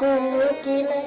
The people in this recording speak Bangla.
কোকিলা